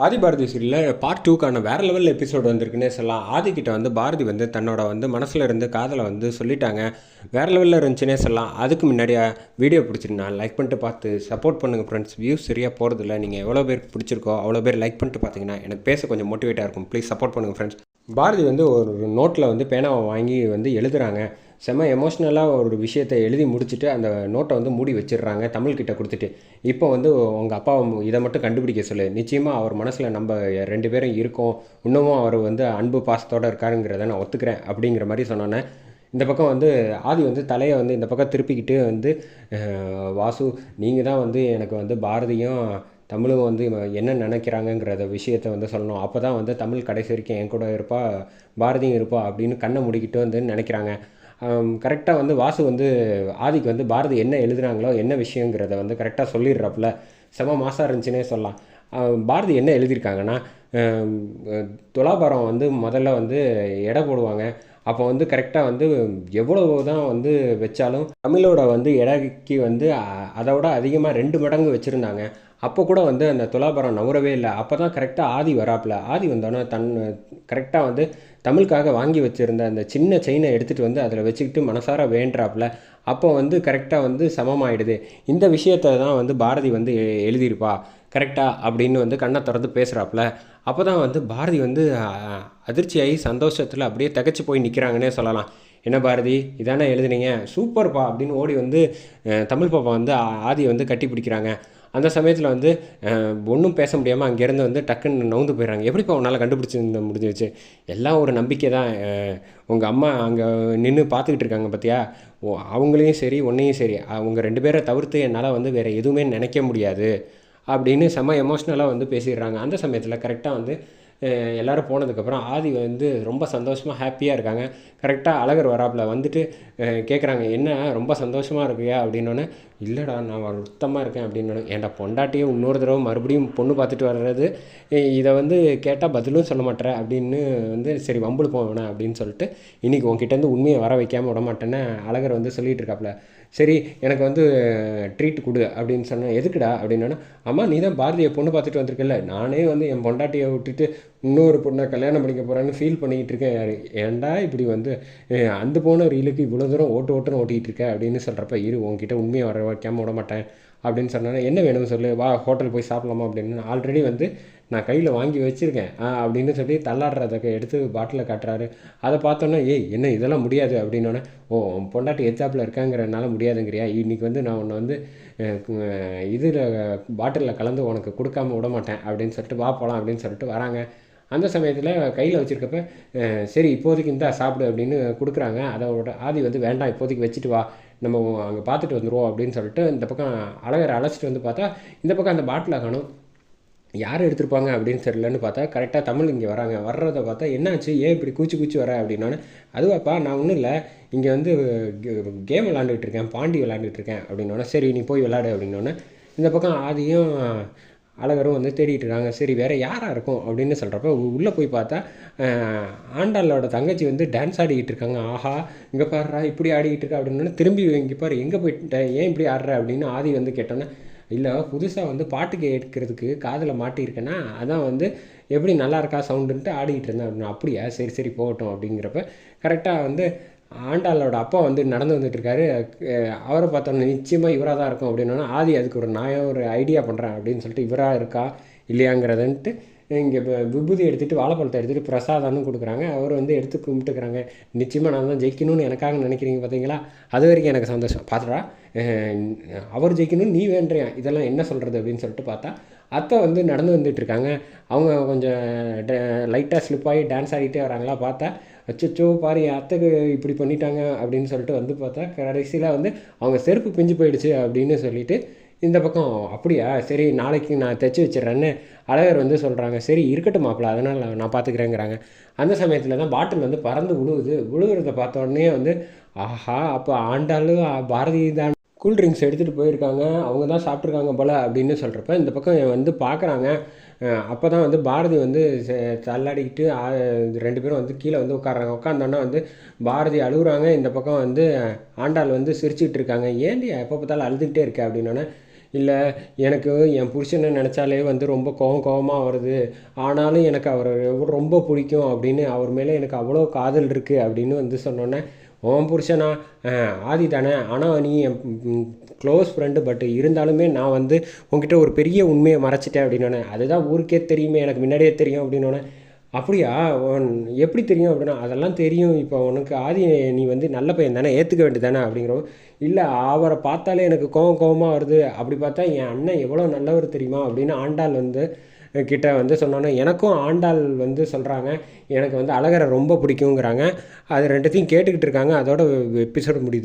ஆதி பாரதி சீரியலில் பார்ட் டூக்கான வேறு level episode வந்திருக்குன்னே சொல்லலாம். ஆதிக்கிட்ட வந்து பாரதி வந்து தன்னோட வந்து மனசில் இருந்து காதலை வந்து சொல்லிட்டாங்க. வேறு லெவலில் இருந்துச்சுன்னே சொல்லலாம். அதுக்கு முன்னாடியே வீடியோ பிடிச்சிருந்தா லைக் பண்ணிட்டு பார்த்து சப்போர்ட் பண்ணுங்கள் ஃப்ரெண்ட்ஸ் வியூஸ் சரியாக போகிறதில்ல நீங்கள் எவ்வளோ பேருக்கு பிடிச்சிருக்கோ அவ்வளோ பேர் லைக் பண்ணிட்டு பார்த்தீங்கன்னா எனக்கு பேச கொஞ்சம் மோட்டிவேட்டாக இருக்கும். ப்ளீஸ் சப்போர்ட் பண்ணுங்கள் ஃப்ரெண்ட்ஸ் பாரதி வந்து ஒரு நோட்டில் வந்து பேனாவை வாங்கி வந்து எழுதுகிறாங்க செம்ம எமோஷ்னலாக ஒரு விஷயத்தை எழுதி முடிச்சுட்டு அந்த நோட்டை வந்து மூடி வச்சிடுறாங்க தமிழ்கிட்ட கொடுத்துட்டு. இப்போ வந்து உங்கள் அப்பா இதை மட்டும் கண்டுபிடிக்க சொல்லு. நிச்சயமாக அவர் மனசில் நம்ம ரெண்டு பேரும் இருக்கோம். இன்னமும் அவர் வந்து அன்பு பாசத்தோடு இருக்காருங்கிறத நான் ஒத்துக்கிறேன் அப்படிங்கிற மாதிரி சொன்னோன்னே இந்த பக்கம் வந்து ஆதி வந்து தலையை வந்து இந்த பக்கம் திருப்பிக்கிட்டு வந்து வாசு நீங்கள் தான் வந்து எனக்கு வந்து பாரதியும் தமிழும் வந்து என்ன நினைக்கிறாங்கங்கிறத விஷயத்தை வந்து சொல்லணும். அப்போ தான் வந்து தமிழ் கடைசி வரைக்கும் என் கூட இருப்பா பாரதியும் இருப்பா அப்படின்னு கண்ணை முடிக்கிட்டு வந்து நினைக்கிறாங்க. கரெக்டாக வந்து வாசு வந்து ஆதிக்கு வந்து பாரதி என்ன எழுதுனாங்களோ என்ன விஷயங்கிறத வந்து கரெக்டாக சொல்லிடுறாப்புல. செம மாசாக இருந்துச்சுன்னே சொல்லலாம். பாரதி என்ன எழுதியிருக்காங்கன்னா துலாபாரம் வந்து முதல்ல வந்து எடை போடுவாங்க. அப்போ வந்து கரெக்டாக வந்து எவ்வளோ தான் வந்து வச்சாலும் தமிழோட வந்து எடைக்கு வந்து அதை அதோட அதிகமாக ரெண்டு மடங்கு வச்சுருந்தாங்க. அப்போ கூட வந்து அந்த துலாபாரம் நவரவே இல்லை. அப்போ தான் கரெக்டாக ஆதி வராப்புல. ஆதி வந்தோன்னே தன் கரெக்டாக வந்து தமிழுக்காக வாங்கி வச்சுருந்த அந்த சின்ன செயினை எடுத்துகிட்டு வந்து அதில் வச்சுக்கிட்டு மனசார வேண்டாப்பில். அப்போ வந்து கரெக்டாக வந்து சமமாயிடுது. இந்த விஷயத்தை தான் வந்து பாரதி வந்து எழுதியிருப்பா. கரெக்டாக அப்படின்னு வந்து கண்ணை திறந்து பேசுகிறாப்புல அப்போ தான் வந்து பாரதி வந்து அதிர்ச்சியாகி சந்தோஷத்தில் அப்படியே தகச்சு போய் நிற்கிறாங்கன்னே சொல்லலாம். என்ன பாரதி? இதானே எழுதுனீங்க? சூப்பர்ப்பா அப்படின்னு ஓடி வந்து தமிழ் பாப்பா வந்து ஆதியை வந்து கட்டி பிடிக்கிறாங்க. அந்த சமயத்தில் வந்து ஒன்றும் பேச முடியாமல் அங்கேருந்து வந்து டக்குன்னு நவுந்து போயிடுறாங்க எப்படிப்பா உன்னால் கண்டுபிடிச்சிருந்த முடிஞ்சிருச்சு? எல்லாம் ஒரு நம்பிக்கை தான். உங்கள் அம்மா அங்கே நின்று பார்த்துக்கிட்டு இருக்காங்க பார்த்தியா ஓ அவங்களையும் சரி உன்னையும் சரி. அவங்க ரெண்டு பேரை தவிர்த்து என்னால் வந்து வேறு எதுவுமே நினைக்க முடியாது. அப்படின்னு செம்ம எமோஷ்னலாக வந்து பேசிடுறாங்க. அந்த சமயத்தில் கரெக்டாக வந்து எல்லோரும் போனதுக்கப்புறம் ஆதி வந்து ரொம்ப சந்தோஷமாக ஹாப்பியாக இருக்காங்க. கரெக்டாக அழகர் வராப்புல வந்துட்டு கேட்குறாங்க என்ன ரொம்ப சந்தோஷமாக இருக்கியா? அப்படின்னோடனே இல்லைடா நான் வருத்தமாக இருக்கேன். அப்படின்னு ஏன்டா பொண்டாட்டியே இன்னொரு தடவை மறுபடியும் பொண்ணு பார்த்துட்டு வர்றது? இதை வந்து கேட்டால் பதிலும் சொல்ல மாட்டேற அப்படின்னு வந்து சரி வம்புல போவேணா அப்படின்னு சொல்லிட்டு இன்றைக்கி உங்ககிட்டேருந்து உண்மையை வர வைக்காமல் விட மாட்டேன்னு அழகர் வந்து சொல்லிகிட்டு இருக்காப்புல. சரி எனக்கு வந்து ட்ரீட் கொடு அப்படின்னு சொன்னேன் எதுக்குடா அப்படின்னா அம்மா நீ தான் பாரதியை பொண்ணு பார்த்துட்டு வந்திருக்கல நானே வந்து என் பொண்டாட்டியை விட்டுட்டு இன்னொரு பொண்ணை கல்யாணம் பண்ணிக்க போகிறேன்னு ஃபீல் பண்ணிக்கிட்டு இருக்கேன். யார் ஏன்டா இப்படி வந்து அந்த போன ரீலுக்கு இவ்வளோ தூரம் ஓட்டு ஓட்டுன்னு ஓட்டிகிட்டு இருக்க அப்படின்னு சொல்கிறப்ப இரு உங்ககிட்ட உண்மையை வர வைக்காமல் விட மாட்டேன் அப்படின்னு சொன்னேன்னா என்ன வேணும்னு சொல்லு வா ஹோட்டல் போய் சாப்பிடலாமா அப்படின்னு. ஆல்ரெடி வந்து நான் கையில் வாங்கி வச்சுருக்கேன். அப்படின்னு சொல்லி தள்ளாடுறத எடுத்து பாட்டிலில் காட்டுறாரு. அதை பார்த்தோன்னே ஏய் என்ன இதெல்லாம் முடியாது? அப்படின்னோடனே ஓ பொண்டாட்டி எச்சாப்பில் இருக்காங்கிறனால முடியாதுங்கிறியா? இன்றைக்கி வந்து நான் உன்னை வந்து இதில் பாட்டிலில் கலந்து உனக்கு கொடுக்காம விட மாட்டேன். அப்படின்னு சொல்லிட்டு வா போகலாம் அப்படின்னு சொல்லிட்டு வராங்க. அந்த சமயத்தில் கையில் வச்சுருக்கப்ப சரி இப்போதைக்கு இந்தா சாப்பிடு அப்படின்னு கொடுக்குறாங்க. அதோட ஆதி வந்து வேண்டாம் இப்போதைக்கு வச்சுட்டு வா. நம்ம அங்கே பார்த்துட்டு வந்துடுவோம் அப்படின்னு சொல்லிட்டு இந்த பக்கம் அழகரை அழைச்சிட்டு வந்து பார்த்தா இந்த பக்கம் அந்த பாட்டிலை காணும். யார் எடுத்திருப்பாங்க அப்படின்னு தெரியலன்னு பார்த்தா கரெக்டாக தமிழ் இங்கே வராங்க. வர்றதை பார்த்தா என்னாச்சு? ஏன் இப்படி கூச்சி கூச்சி வர? அப்படின்னோடனே அதுவாப்பா நான் ஒன்றும் இல்லை. இங்கே வந்து கேம் விளாண்டுட்டு இருக்கேன். பாண்டி விளாண்டுட்டு இருக்கேன். அப்படின்னோடனே சரி நீ போய் விளாடு அப்படின்னோடனே இந்த பக்கம் ஆதியும் அழகரும் வந்து தேடிட்டு இருக்காங்க. சரி வேறு யாராக இருக்கும்? அப்படின்னு சொல்கிறப்ப உள்ளே போய் பார்த்தா ஆண்டாளோட தங்கச்சி வந்து டான்ஸ் ஆடிக்கிட்டு இருக்காங்க. ஆஹா இங்கே பாடுறா இப்படி ஆடிக்கிட்டு இருக்கா? அப்படின்னு திரும்பி இங்கே பாரு எங்கே போயிட்டேன் ஏன் இப்படி ஆடுற? அப்படின்னு ஆதி வந்து கேட்டோன்னே இல்லை புதுசாக வந்து பாட்டு கேட்கறதுக்கு காதில் மாட்டியிருக்கேன்னா அதான் வந்து எப்படி நல்லா இருக்கா சவுண்டுன்ட்டு ஆடிக்கிட்டு இருந்தேன். அப்படின்னு அப்படியா? சரி சரி போகட்டும். அப்படிங்கிறப்ப கரெக்டாக வந்து ஆண்டாளோட அப்பா வந்து நடந்து வந்துட்டுருக்காரு அவரை பார்த்தோன்னே நிச்சயமாக இவராக தான் இருக்கும். அப்படின்னா ஆதி அதுக்கு ஒரு நான் ஒரு ஐடியா பண்ணுறேன் அப்படின்னு சொல்லிட்டு இவராக இருக்கா? இல்லையாங்கிறதுன்ட்டு இங்கே விபூதி எடுத்துகிட்டு வாழைப்பழத்தை எடுத்துகிட்டு பிரசாதம்னு கொடுக்குறாங்க. அவர் வந்து எடுத்து கும்பிட்டுக்கிறாங்க. நிச்சயமாக நான் தான் ஜெயிக்கணும்னு எனக்காக நினைக்கிறீங்க பார்த்தீங்களா அது வரைக்கும் எனக்கு சந்தோஷம். பார்த்துடா அவர் ஜெயிக்கணும்னு நீ வேண்டுறியா இதெல்லாம் என்ன சொல்கிறது அப்படின்னு சொல்லிட்டு பார்த்தா அத்தை வந்து நடந்து வந்துட்டுருக்காங்க. அவங்க கொஞ்சம் லைட்டாக ஸ்லிப் ஆகி டான்ஸ் ஆடிட்டே வராங்களா பார்த்தா அச்சோ பாரு என் அத்தைக்கு இப்படி பண்ணிட்டாங்க அப்படின்னு சொல்லிட்டு வந்து பார்த்தா கடைசியில் வந்து அவங்க செருப்பு பிஞ்சு போயிடுச்சு அப்படின்னு சொல்லிட்டு இந்த பக்கம் அப்படியா? சரி நாளைக்கு நான் தைச்சி வச்சிடுறேன்னு அழகர் வந்து சொல்கிறாங்க சரி இருக்கட்டும் மாப்பிள்ள அதனால் நான் பார்த்துக்கிறேங்கிறாங்க அந்த சமயத்தில் தான் பாட்டில் வந்து பறந்து விழுவுது விழுகிறத பார்த்த உடனே வந்து ஆஹா அப்போ ஆண்டாலும் பாரதி தான் கூல் ட்ரிங்க்ஸ் எடுத்துகிட்டு போயிருக்காங்க. அவங்க தான் சாப்பிட்ருக்காங்க போல் அப்படின்னு சொல்கிறப்ப இந்த பக்கம் வந்து பார்க்குறாங்க அப்போ தான் வந்து பாரதி வந்து தள்ளாடிக்கிட்டு ரெண்டு பேரும் வந்து கீழே வந்து உட்காடுறாங்க உட்காந்தோன்னே வந்து பாரதி அழுகுறாங்க. இந்த பக்கம் வந்து ஆண்டாள் வந்து சிரிச்சுக்கிட்டு இருக்காங்க. ஏன்டி எப்போ பார்த்தாலும் அழுதுகிட்டே இருக்க? அப்படின்னோடனே இல்லை எனக்கு என் புருஷனை நினச்சாலே வந்து ரொம்ப கோவம் கோவமாக வருது. ஆனாலும் எனக்கு அவரை ரொம்ப பிடிக்கும் அப்படின்னு அவர் மேலே எனக்கு அவ்வளோ காதல் இருக்குது அப்படின்னு வந்து சொன்னோன்னே உன் புருஷனா? ஆதி தானே. ஆனால் நீ என் க்ளோஸ் ஃப்ரெண்டு பட் இருந்தாலுமே நான் வந்து உங்ககிட்ட ஒரு பெரிய உண்மையை மறைச்சிட்டேன் அப்படின்னோடனே அதுதான் ஊருக்கே தெரியுமே எனக்கு முன்னாடியே தெரியும் அப்படின்னோடனே அப்படியா? உன் எப்படி தெரியும் அப்படின்னா அதெல்லாம் தெரியும். இப்போ உனக்கு ஆதி நீ வந்து நல்ல பையன் தானே ஏற்றுக்க வேண்டியதானே அப்படிங்கிறோம் இல்லை அவரை பார்த்தாலே எனக்கு கோவம் கோவமாக வருது. அப்படி பார்த்தா என் அண்ணன் எவ்வளோ நல்லவர் தெரியுமா அப்படின்னு ஆண்டாள் வந்து கிட்ட வந்து சொன்னோன்னே எனக்கும் ஆண்டாள் வந்து சொல்கிறாங்க எனக்கு வந்து அழகரை ரொம்ப பிடிக்குங்கிறாங்க. அது ரெண்டுத்தையும் கேட்டுக்கிட்டு இருக்காங்க. அதோட எபிசோடு முடியுது.